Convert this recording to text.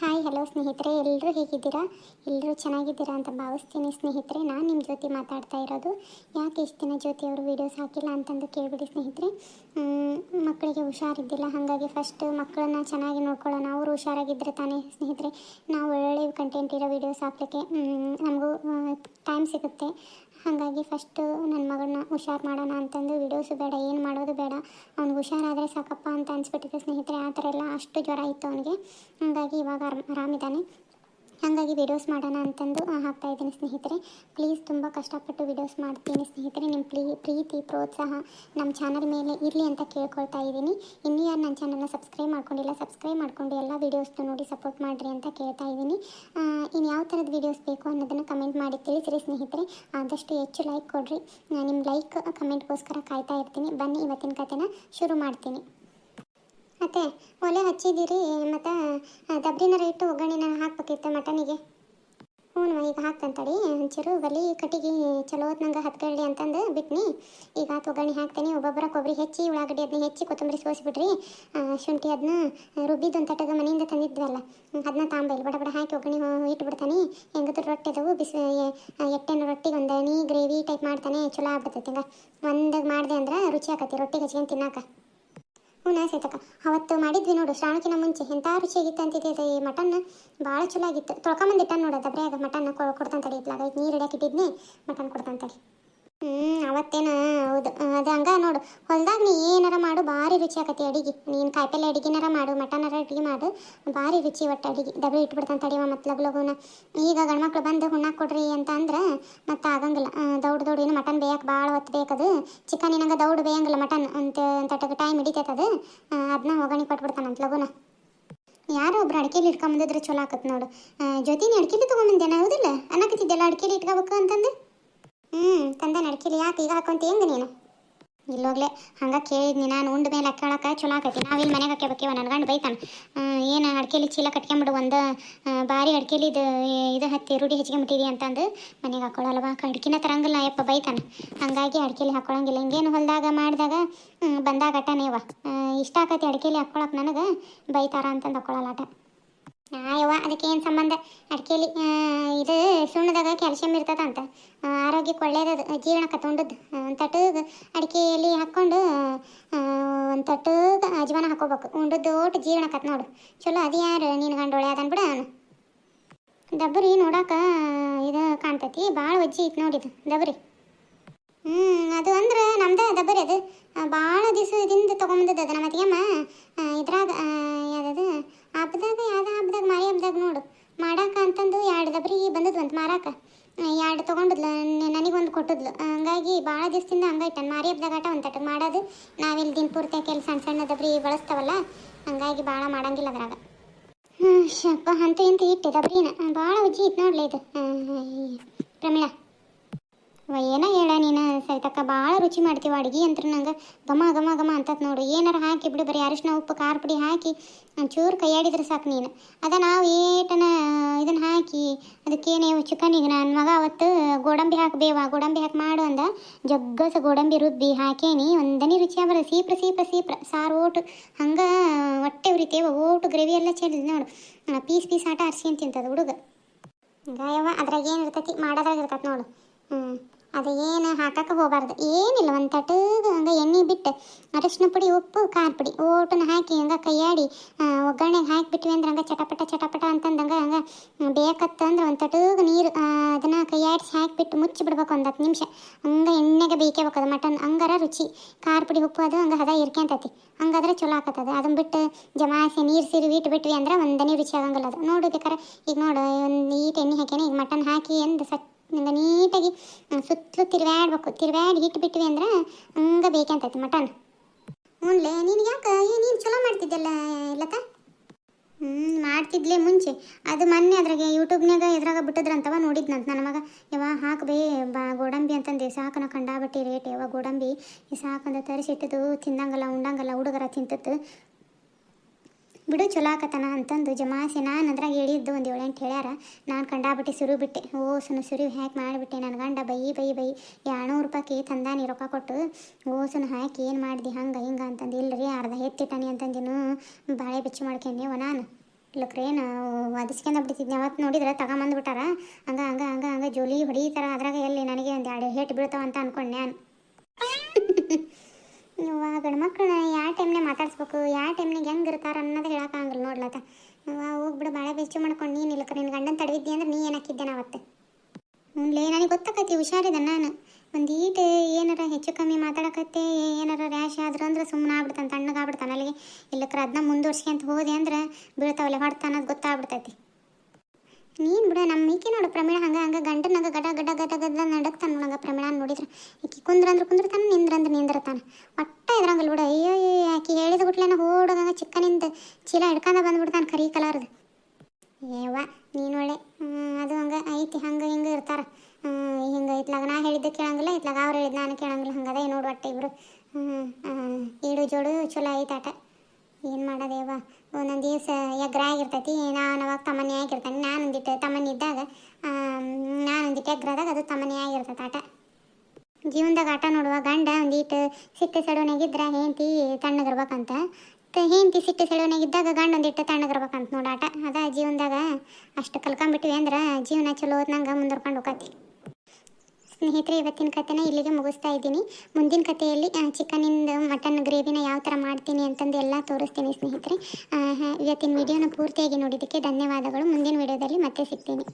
Hi hello ಸ್ನೇಹಿತರೆ. ಎಲ್ಲರೂ ಹೇಗಿದ್ದೀರಾ? ಎಲ್ಲರೂ ಚೆನ್ನಾಗಿದ್ದೀರಾ ಅಂತ ಭಾವಿಸ್ತೀನಿ ಸ್ನೇಹಿತರೆ. ನಾನು ನಿಮ್ಮ ಜೊತೆ ಮಾತಾಡ್ತಾ ಇರೋದು. ಯಾಕೆ ಇಷ್ಟು ದಿನ ಜೊತೆ ಅವರು ವೀಡಿಯೋಸ್ ಹಾಕಿಲ್ಲ ಅಂತಂದು ಕೇಳಿಬಿಡಿ ಸ್ನೇಹಿತರೆ. ಮಕ್ಕಳಿಗೆ ಹುಷಾರಿದ್ದಿಲ್ಲ. ಹಾಗಾಗಿ ಫಸ್ಟ್ ಮಕ್ಕಳನ್ನ ಚೆನ್ನಾಗಿ ನೋಡ್ಕೊಳ್ಳೋಣ. ಅವರು ಹುಷಾರಾಗಿದ್ದರೆ ತಾನೇ ಸ್ನೇಹಿತರೆ. ನಾವು ಒಳ್ಳೆಯ ಕಂಟೆಂಟ್ ಇರೋ ವೀಡಿಯೋಸ್ ಹಾಕ್ಲಿಕ್ಕೆ ನಮಗೂ ಟೈಮ್ ಸಿಗುತ್ತೆ. ಹಾಗಾಗಿ ಫಸ್ಟು ನನ್ನ ಮಗಳನ್ನ ಹುಷಾರು ಮಾಡೋಣ ಅಂತಂದು ವಿಡಿಯೋಸು ಬೇಡ, ಏನು ಮಾಡೋದು ಬೇಡ. ಅವ್ನಿಗೆ ಹುಷಾರಾದರೆ ಸಾಕಪ್ಪ ಅಂತ ಅನಿಸ್ಬಿಟ್ಟಿದೆ ಸ್ನೇಹಿತರೆ, ಆ ಥರ ಎಲ್ಲ ಅಷ್ಟು ಜ್ವರ ಇತ್ತು ಅವನಿಗೆ. ಹಾಗಾಗಿ ಇವಾಗ ಆರಾಮ್- ಆರಾಮಿದ್ದಾನೆ ಹಾಗಾಗಿ ವಿಡಿಯೋಸ್ ಮಾಡೋಣ ಅಂತಂದು ಹಾಕ್ತಾ ಇದ್ದೀನಿ ಸ್ನೇಹಿತರೆ. ಪ್ಲೀಸ್ ತುಂಬ ಕಷ್ಟಪಟ್ಟು ವಿಡಿಯೋಸ್ ಮಾಡ್ತೀನಿ ಸ್ನೇಹಿತರೆ. ನಿಮ್ಮ ಪ್ಲೀ ಪ್ರೀತಿ, ಪ್ರೋತ್ಸಾಹ ನಮ್ಮ ಚಾನಲ್ ಮೇಲೆ ಇರಲಿ ಅಂತ ಕೇಳ್ಕೊಳ್ತಾ ಇದ್ದೀನಿ. ಇನ್ನೂ ಯಾರು ನನ್ನ ಚಾನಲ್ನ ಸಬ್ಸ್ಕ್ರೈಬ್ ಮಾಡ್ಕೊಂಡಿಲ್ಲ, ಸಬ್ಸ್ಕ್ರೈಬ್ ಮಾಡ್ಕೊಂಡು ಎಲ್ಲ ವೀಡಿಯೋಸ್ನ ನೋಡಿ ಸಪೋರ್ಟ್ ಮಾಡಿರಿ ಅಂತ ಕೇಳ್ತಾ ಇದ್ದೀನಿ. ಇನ್ನು ಯಾವ ಥರದ ವೀಡಿಯೋಸ್ ಬೇಕು ಅನ್ನೋದನ್ನು ಕಮೆಂಟ್ ಮಾಡಿ ತಿಳಿಸಿರಿ ಸ್ನೇಹಿತರೆ. ಆದಷ್ಟು ಹೆಚ್ಚು ಲೈಕ್ ಕೊಡಿರಿ. ನಿಮ್ಮ ಲೈಕ್ ಕಮೆಂಟ್ಗೋಸ್ಕರ ಕಾಯ್ತಾ ಇರ್ತೀನಿ. ಬನ್ನಿ ಇವತ್ತಿನ ಕಥೆನ ಶುರು ಮಾಡ್ತೀನಿ. ಮತ್ತೆ ಒಲೆ ಹಚ್ಚಿದ್ದೀರಿ, ಮತ್ತು ದಬ್ರಿನ ಇಟ್ಟು ಒಗ್ಗರಣೆನ ಹಾಕ್ಬೇಕಿತ್ತು ಮಟನಿಗೆ. ಹ್ಞೂ ಈಗ ಹಾಕ್ತಂತಡಿ, ಒಂಚೂರು ಒಲಿ ಕಟ್ಟಿಗೆ ಚಲೋ ಹೊತ್ನಂಗೆ ಹತ್ಕೊಳ್ಳಿ ಅಂತಂದು ಬಿಟ್ನಿ. ಈಗ ಒಗ್ಗರಣೆ ಹಾಕ್ತೀನಿ, ಒಬ್ಬೊಬ್ಬರ ಕೊಬ್ಬರಿ ಹೆಚ್ಚಿ ಉಳ್ಳಾಗಡ್ಡಿ ಅದನ್ನ ಹೆಚ್ಚಿ ಕೊತ್ತಂಬರಿ ಸೋಸಿಬಿಡ್ರಿ ಶುಂಠಿ ಅದನ್ನ ರುಬ್ಬಿದ್ದು ಒಂದು ತಟಗ ಮನೆಯಿಂದ ತಂದಿದ್ವಲ್ಲ ಅದನ್ನ ತಾಂಬೈಲಿ, ಬಡ ಬಡ ಹಾಕಿ ಒಗ್ಗರಣೆ ಇಟ್ಬಿಡ್ತಾನೆ. ಹೆಂಗದ್ರು ರೊಟ್ಟಿ ಅದಾವು ಬಿಸಿ ಎಟ್ಟೆನ ರೊಟ್ಟಿಗೆ ಒಂದು ಗ್ರೇವಿ ಟೈಪ್ ಮಾಡ್ತಾನೆ, ಚಲೋ ಆಗ್ಬಿಡ್ತೈತಿ ಹಿಂಗೆ. ಒಂದಾಗ ಮಾಡಿದೆ ಅಂದ್ರೆ ರುಚಿ ಆಕತಿ, ರೊಟ್ಟಿಗೆ ಹಚ್ಕೊಂಡು ತಿನ್ನಾಕ. ಹ್ಞೂ ಸೈತಕ್ಕ ಅವತ್ತು ಮಾಡಿದ್ವಿ ನೋಡು ಶ್ರಾವಣಕ್ಕಿನ ಮುಂಚೆ. ಎಂಥ ರುಚಿಯಾಗಿತ್ತು ಅಂತಿದ್ದೆ ಈ ಮಟನ್? ಭಾಳ ಚಲೋ ಆಗಿತ್ತು. ತೊಳ್ಕೊಂಬಂದಿಟ್ಟ ನೋಡು ಅದು ಮಟನ್ ಕೊಡ್ತಾನೆ ತಡಿ ಇತ್ಲಾಗ. ನೀರು ಹಿಡಿಯಕ್ಕೆ ಇಟ್ಟಿದ್ನಿ ಮಟನ್ ಕೊಡ್ತಾನೆ ತಡಿ. ಹ್ಞೂ ಅವತ್ತೇನ? ಹೌದು. ಅದು ಹಂಗ ನೋಡು. ಹೊಲ್ದಾಗ ನೀ ಏನಾರ ಮಾಡು, ಭಾರಿ ರುಚಿ ಆಕತಿ ಅಡಿಗೆ. ನೀನು ಕಾಯಿಪಲ್ಲೆ ಅಡಿಗೆನಾರ ಮಾಡು ಮಟನರ ಅಡಿಗೆ ಮಾಡು. ಭಾರಿ ರುಚಿ ಒಟ್ಟು ಅಡಿಗೆ. ಡಬ್ರಿ ಇಟ್ಬಿಡ್ತಾನೆ ತಡಿವ ಮತ್ತು ಲಗು ಲಗುನ. ಈಗ ಗಂಡ್ಮಕ್ಳು ಬಂದು ಹುಣ್ಣಾಕ್ ಕೊಡ್ರಿ ಅಂತ ಮತ್ತೆ ಆಗಂಗಿಲ್ಲ. ದೌಡ್ ದೌಡ್ ಏನು ಮಟನ್ ಬೇಯಕ್ಕೆ ಭಾಳ ಹೊತ್ತು ಬೇಕದು ಚಿಕನ್ ಏನಂಗ ದೌಡ್ ಬೇಯಂಗಿಲ್ಲ ಮಟನ್. ಅಂತ ಅಂತಟಗ ಟೈಮ್ ಹಿಡಿತೈತದು ಅದನ್ನ ಒಗ್ಗರಣೆ ಕೊಟ್ಬಿಡ್ತಾನಂತ ಲಗುನ. ಯಾರೋ ಒಬ್ರು ಅಡಿಕೆಲಿ ಇಟ್ಕೊಂಬಂದಿದ್ರೆ ಚಲೋ ಆಕತ್ ನೋಡು. ಜೊತಿನ ಅಡಿಕೆಲಿ ತೊಗೊಂಬಂದೇನ ಹೌದಿಲ್ಲ? ಅನ್ನಕತ್ತಿದ್ದೆಲ್ಲ ಅಡಿಕೆಲಿ ಇಟ್ಕೋಬೇಕು ಅಂತಂದು? ಹ್ಞೂ ತಂದೆ ಅಡಿಕೆಲಿ ಯಾಕೆ ಈಗ ಹಾಕೊಂತ ಹೆಂಗ ನೀನು? ಇಲ್ಲೋಗ್ಲೆ, ಹಂಗ ಕೇಳಿದ್ನಿ ನಾನು, ಉಂಡ ಮೇಲೆ ಹಾಕ್ಕೊಳಕ್ಕೆ ಚಲೋ ಆಕೈತಿ. ನಾವಿಲ್ಲಿ ಮನೆಗೆ ಹಾಕ್ಯಬೇಕೇವ ನನ್ನ ಗಂಡು ಬೈತಾನೆ. ಏನು ಅಡ್ಕೆಲಿ ಚೀಲ ಕಟ್ಕೊಂಬಿಡು ಒಂದು ಭಾರಿ ಬಾರಿ ಅಡ್ಕೆಲಿ ಇದು ಇದು ಹತ್ತಿ ರೂಢಿ ಹಚ್ಕೊಂಬಿಟ್ಟಿದಿ ಅಂತಂದು ಮನೆಗೆ ಹಾಕೊಳ್ಳಲ್ವ ಅಡ್ಕಿನ ತರಂಗಿಲ್ಲ ಯಪ್ಪ ಬೈತಾನೆ. ಹಂಗಾಗಿ ಅಡ್ಕೆಲಿ ಹಾಕೊಳಂಗಿಲ್ಲ. ಹಿಂಗೇನು ಹೊಲ್ದಾಗ ಮಾಡಿದಾಗ ಬಂದಾಗ ಅಟನೇವ ಇಷ್ಟ ಆಕತಿ ಅಡ್ಕೆಲಿ ಹಾಕ್ಕೊಳಕ್ಕೆ ನನಗೆ, ಬೈತಾರ ಅಂತಂದು ಹಾಕೊಳ್ಳಲ್ಲ ಆಟ ಅದಕ್ಕೆ ಏನು ಸಂಬಂಧ? ಅಡಿಕೆಲಿ ಇದು ಸುಣ್ಣದಾಗ ಕ್ಯಾಲ್ಸಿಯಂ ಇರ್ತದ ಅಂತ ಆರೋಗ್ಯಕ್ಕೆ ಒಳ್ಳೇದದು, ಜೀರ್ಣಕ್ಕೆ ಒಂದು ತಟಗ ಅಡಿಕೆಯಲ್ಲಿ ಹಾಕ್ಕೊಂಡು ಒಂದು ತಟಗ ಅಜ್ವಾನ ಹಾಕೋಬೇಕು ಉಂಡದ್ದು ಓಟ್ ಜೀರ್ಣಕತ್ ನೋಡು. ಚಲೋ ಅದು ಯಾರು ನೀನು ಗಂಡೊಳೆ ಅದನ್ ಬಿಡ ದಬ್ಬರಿ ನೋಡಾಕ ಇದು ಕಾಣ್ತೈತಿ. ಭಾಳ ಒಜ್ಜಿ ಇತ್ತು ನೋಡಿದು ದಬ್ಬರಿ ಹ್ಞೂ ಅದು ಅಂದ್ರೆ ನಮ್ದು ದಬ್ಬರಿ ಅದು ಭಾಳ ದಿವಸದಿಂದ ತೊಗೊಂಬಂದದ್ದು ಅದು ನಮ್ಮ ಅತ್ತಿಗೆಮ್ಮ ಆ, ಇದ್ರಾಗ ಆ, ಯಾವ್ದದು ಹಬ್ಬದಾಗ ಯಾವ್ದು ಹಬ್ಬದಾಗ ಮಾರಿ ಹಬ್ಬದಾಗ ನೋಡು ಮಾಡಾಕ ಅಂತಂದು ಎರಡು ದಬ್ಬರಿ ಬಂದದ್ದು ಅಂತ ಮಾರಾಕ ಎರಡು ತೊಗೊಂಡದ್ಲು ನನಗೊಂದು ಕೊಟ್ಟಿದ್ಲು. ಹಂಗಾಗಿ ಭಾಳ ದಿವಸದಿಂದ ಹಂಗೈತೆ ಮಾರಿ ಹಬ್ಬದಾಗ ಆಟ ಒಂದು ತಟಕ್ ಮಾಡೋದು. ನಾವಿಲ್ಲಿ ದಿನ ಪೂರ್ತಿ ಕೆಲಸ ಸಣ್ಣ ಸಣ್ಣದಬ್ರಿ ಬಳಸ್ತಾವಲ್ಲ, ಹಂಗಾಗಿ ಭಾಳ ಮಾಡಂಗಿಲ್ಲ ಅದ್ರಾಗ. ಹ್ಞೂ ಶಪ್ಪ ಅಂತೂ ಇಂತ ಇಟ್ಟೆ ದಬ್ರಿನ ಭಾಳ ಉಜ್ಜಿ ಇತ್ತು ನೋಡ್ಲಿ ಇದು. ಪ್ರಮೀಳಾ. ಏನ ಹೇಳ ನೀನು? ಸರಿತಕ್ಕ ಭಾಳ ರುಚಿ ಮಾಡ್ತೀವಿ ಅಡುಗೆ ಅಂತ ನಂಗೆ. ಘಮ ಘಮ ಘಮ ಅಂತತ್ ನೋಡು. ಏನಾರ ಹಾಕಿ ಬಿಡು ಬರೀ. ಅರಿಶಿನ, ಉಪ್ಪು, ಖಾರ ಪುಡಿ ಹಾಕಿ ಚೂರು ಕೈಯಾಡಿದ್ರೆ ಸಾಕು ನೀನು. ಅದ ನಾವು ಏಟನ ಇದನ್ನ ಹಾಕಿ ಅದಕ್ಕೇನೇ ಚಿಕನಿಗೆ ನನ್ನ ಮಗ ಅವತ್ತು ಗೋಡಂಬಿ ಹಾಕಬೇವಾ ಗೋಡಂಬಿ ಹಾಕಿ ಮಾಡು ಅಂದ. ಜಗ್ಗಸ ಗೋಡಂಬಿ ರುಬ್ಬಿ ಹಾಕೇನಿ. ಒಂದನೇ ರುಚಿ ಬರೋದು ಸೀಪ್ರ ಸೀಪ್ರ ಸೀಪ್ರ. ಸಾರು ಓಟು. ಹಂಗೆ ಹೊಟ್ಟೆ ಉರಿತೇವ. ಓಟು ಗ್ರೇವಿ ಎಲ್ಲ ಚೆಲ್ಲಿದ್ ನೋಡು. ಪೀಸ್ ಪೀಸ್ ಆಟ ಅರ್ಸಿ ಅಂತ ತಿಂತದ ಹುಡುಗ. ಗಾಯವ ಅದ್ರಾಗ ಏನು ಇರ್ತೈತಿ? ಮಾಡೋದ್ರಾಗ ನೋಡು. ಹ್ಞೂ ಅದು ಏನು ಹಾಕಕ್ಕೆ ಹೋಗಬಾರ್ದು. ಏನಿಲ್ಲ, ಒಂದು ತಟಗ ಹಂಗೆ ಎಣ್ಣೆ ಬಿಟ್ಟು ಅರಿಶಿನ ಪುಡಿ, ಉಪ್ಪು, ಖಾರ ಪುಡಿ ಓಟನ್ನು ಹಾಕಿ ಹಂಗೆ ಕೈಯಾಡಿ ಒಗ್ಗರಣೆಗೆ ಹಾಕಿಬಿಟ್ವಿ ಅಂದ್ರೆ ಹಂಗೆ ಚಟಪಟ ಚಟಪಟ ಅಂತಂದು ಹಂಗೆ ಹಂಗೆ ಬೇಕತ್ತಂದ್ರೆ ಒಂದು ತಟಗ ನೀರು ಅದನ್ನು ಕೈಯಾಡಿಸಿ ಹಾಕಿಬಿಟ್ಟು ಮುಚ್ಚಿ ಬಿಡ್ಬೇಕು ಒಂದು ಹತ್ತು ನಿಮಿಷ. ಹಂಗೆ ಎಣ್ಣೆಗೆ ಬೇಕೇ ಅದು ಮಟನ್. ಹಂಗಾರ ರುಚಿ. ಖಾರ ಪುಡಿ, ಉಪ್ಪು ಅದು ಹಂಗೆ ಹದ ಇರ್ಕೊಂತೈತಿ ಹಂಗಾದ್ರೆ ಚಲೋ ಆಕತ್ತದ. ಅದನ್ನ ಬಿಟ್ಟು ಜಮಾಸಿ ನೀರು ಸಿರಿ ಇಟ್ಟು ಬಿಟ್ವಿ ಅಂದ್ರೆ ಒಂದನೇ ರುಚಿ ಆಗಂಗಿಲ್ಲ ಅದು. ನೋಡು ಬೇಕಾರೆ, ಈಗ ನೋಡು, ಒಂದು ಈಟ್ ಎಣ್ಣೆ ಹಾಕ್ಯಾನೆ, ಈಗ ಮಟನ್ ಹಾಕಿ ಎಂದು ಸಟ್ ಹಿಂಗೆ ನೀಟಾಗಿ ಸುತ್ತಲೂ ತಿರ್ವ್ಯಾಡ್ಬೇಕು. ಇಟ್ಟು ಇಟ್ಬಿಟ್ವಿ ಅಂದ್ರೆ ಹಂಗೆ ಬೇಕಂತೈತಿ ಮಟನ್. ಹುನ್ಲೇ, ನೀನು ಯಾಕೆ ನೀನು ಚಲೋ ಮಾಡ್ತಿದ್ದಲ್ಲ ಇಲ್ಲಕ್ಕ ಹ್ಞೂ ಮಾಡ್ತಿದ್ಲೆ ಮುಂಚೆ. ಅದು ಮೊನ್ನೆ ಅದ್ರಾಗೆ ಯೂಟ್ಯೂಬ್ನಾಗ ಇದ್ರಾಗ ಬಿಟ್ಟಿದ್ರಂತವ ನೋಡಿದ್ನಂತ ನನ್ನ ಮಗ. ಯವ ಹಾಕ್ಬೇ ಬಾ ಗೋಡಂಬಿ ಅಂತಂದೆ. ಸಾಕನ ಕಂಡಾಬಟ್ಟಿ ರೇಟ್ ಯಾವ ಗೋಡಂಬಿ. ಈ ಸಾಕಂದ ತರಿಸಿಟ್ಟದು ತಿಂದಂಗಲ್ಲ, ಉಂಡಂಗಲ್ಲ, ಹುಡುಗರ ತಿಂತತ್ತು ಬಿಡು ಚಲೋ ಆಕತನ ಅಂತಂದು ಜಮಾಸಿ ನಾನು ಅದ್ರಾಗ ಹೇಳಿದ್ದು ಒಂದು ಏಳೆಂಟು ಹೇಳ್ಯಾರ. ನಾನು ಕಂಡಾಬಿಟ್ಟು ಸುರು ಬಿಟ್ಟೆ. ಓ ಸುನು ಸುರಿ ಹ್ಯಾಕ್ ಮಾಡಿಬಿಟ್ಟೆ ನನ್ನ ಗಂಡ. Bye bye bye. ಎರಡ್ನೂರು ರೂಪಾಯಿ ತಂದಾನಿ ರೊಕ್ಕ ಕೊಟ್ಟು. ಓ ಸುನು ಹಾಕಿ ಏನು ಮಾಡಿದೆ ಹಂಗೆ, ಹಿಂಗೆ ಅಂತಂದು. ಇಲ್ಲರಿ ಅರ್ಧ ಎತ್ತಿಟ್ಟಾನಿ ಅಂತಂದಿನ. ಬಾಳೆ ಬೆಚ್ಚು ಮಾಡ್ಕೊಂಡೇವ ನಾನು. ಇಲ್ಲಕ್ರೇನು ಒದಿಸ್ಕೊಂಡ ಬಿಡ್ತಿದ್ನಿ ಅವತ್ತು ನೋಡಿದ್ರೆ ತಗೊಂಬಂದ್ಬಿಟ್ಟಾರ. ಹಂಗ ಹಂಗ ಹಂಗ ಹಂಗ ಜೋಲಿ ಹೊಡಿತಾರ. ಅದ್ರಾಗ ಎಲ್ಲಿ ನನಗೆ ಒಂದು ಎರಡು ಹೇಟ್ ಬೀಳ್ತಾವ ಅಂತ ಅನ್ಕೊಂಡೆ ನಾನು. ನೀವು ಮಕ್ಕಳು ಯಾವ ಟೈಮ್ನೇ ಮಾತಾಡ್ಸ್ಬೇಕು? ಯಾವ ಟೈಮ್ನಾಗ ಹೆಂಗೆ ಇರ್ತಾರೆ ಅನ್ನೋದು ಹೇಳೋಕ್ಕಾಗಲ್ಲ ನೋಡ್ಲತ್ತ ಹೋಗ್ಬಿಡು ಭಾಳ ಬೆಚ್ಚು ಮಾಡ್ಕೊಂಡು ನೀನು ಇಲ್ಲಕ ನಿನ್ನ ಗಂಡನ ತಡವಿದ್ದಿ ಅಂದ್ರೆ ನೀ ಏನಾಕಿದ್ದೇನೆ ಅವತ್ತೆ ಹ್ಞೂ ನನಗೆ ಗೊತ್ತಾಕತಿ, ಹುಷಾರಿದ ನಾನು. ಒಂದು ಈಟ್ ಏನಾರ ಹೆಚ್ಚು ಕಮ್ಮಿ ಮಾತಾಡಕತ್ತೆ, ಏನಾರ ರ್ಯಾಶ್ ಆದ್ರೆ ಅಂದ್ರೆ ಸುಮ್ಮನೆ ಆಗ್ಬಿಡ್ತಾನೆ ತಣ್ಣಗೆ ಆಗ್ಬಿಡ್ತಾನೆ ಅಲ್ಲಿಗೆ. ಇಲ್ಲಕ್ರ ಅದನ್ನ ಮುಂದುವರ್ಸ್ಕೊಂತ ಹೋದೆ ಅಂದ್ರೆ ಬೀಳ್ತಾವಲ್ಲ ಹೊಡ್ತ ಅನ್ನೋದು ಗೊತ್ತಾಗ್ಬಿಡ್ತೈತಿ. ನೀನು ಬಿಡ ನಮ್ಮ ಈಕೆ ನೋಡು ಪ್ರಮೇಣ ಹಂಗೆ ಹಂಗೆ ಗಂಡನಾಗ ಗಡ ಗಡ ಗಡ ಏವ ನೀನೊಳೆ ಅದು ಹಂಗೆ ಐತಿ, ಹಂಗೆ ಹಿಂಗೆ ಇರ್ತಾರೆ. ಹಿಂಗೆ ಇತ್ಲಾಗ ನಾ ಹೇಳಿದ್ದು ಕೇಳಂಗಿಲ್ಲ, ಇತ್ಲಾಗ ಅವ್ರು ಹೇಳಿದ್ ನಾನು ಕೇಳಂಗಿಲ್ಲ, ಹಂಗದ ನೋಡು ಒಟ್ಟು ಇಬ್ರು. ಈಡು ಜೋಡು ಚಲೋ ಐತೆ ಆಟ. ಏನು ಮಾಡೋದೇವ ಒಂದೊಂದು ದಿವಸ ಎಗ್ರ ಆಗಿರ್ತೈತಿ, ನಾನು ಅವಾಗ ತಮ್ಮನೆ ಆಗಿರ್ತಾನೆ ನಾನು ಒಂದಿಟ್ಟು ತಮ್ಮನೆ ಇದ್ದಾಗ ನಾನು ಒಂದಿಟ್ಟು ಎಗ್ರದಾಗ ಅದು ತಮ್ಮನೆ ಆಗಿರ್ತೈತೆ ಆಟ. ಜೀವನದಾಗ ಆಟ ನೋಡುವ ಗಂಡ ಒಂದಿಟ್ಟು ಸಿಟ್ಟು ಸಡೋನಾಗಿದ್ರೆ ಹೆಂಡತಿ ತಣ್ಣಗಿರ್ಬೇಕಂತ ಹೆಂಡತಿ ಸಿಟ್ಟು ಸೆಳವನಾಗಿದ್ದಾಗ ಗಂಡೊಂದಿಟ್ಟು ತಣ್ಣಗಿರ್ಬೇಕಂತ ನೋಡಿ ಆಟ. ಅದ ಜೀವನದಾಗ ಅಷ್ಟು ಕಲ್ಕೊಂಡ್ಬಿಟ್ವಿ ಅಂದ್ರೆ ಜೀವನ ಚಲೋ ಹೊತ್ನಂಗೆ ಮುಂದುವರ್ಕೊಂಡು ಹೋಗತಿ ಸ್ನೇಹಿತರೆ, ಇವತ್ತಿನ ಕಥೆನ ಇಲ್ಲಿಗೆ ಮುಗಿಸ್ತಾ ಇದ್ದೀನಿ. ಮುಂದಿನ ಕಥೆಯಲ್ಲಿ ಚಿಕನಿಂದ ಮಟನ್ ಗ್ರೇವಿನ ಯಾವ ಥರ ಮಾಡ್ತೀನಿ ಅಂತಂದು ಎಲ್ಲ ತೋರಿಸ್ತೀನಿ ಸ್ನೇಹಿತರೆ. ಇವತ್ತಿನ ವಿಡಿಯೋನ ಪೂರ್ತಿಯಾಗಿ ನೋಡಿದ್ದಕ್ಕೆ ಧನ್ಯವಾದಗಳು. ಮುಂದಿನ ವಿಡಿಯೋದಲ್ಲಿ ಮತ್ತೆ ಸಿಗ್ತೀನಿ.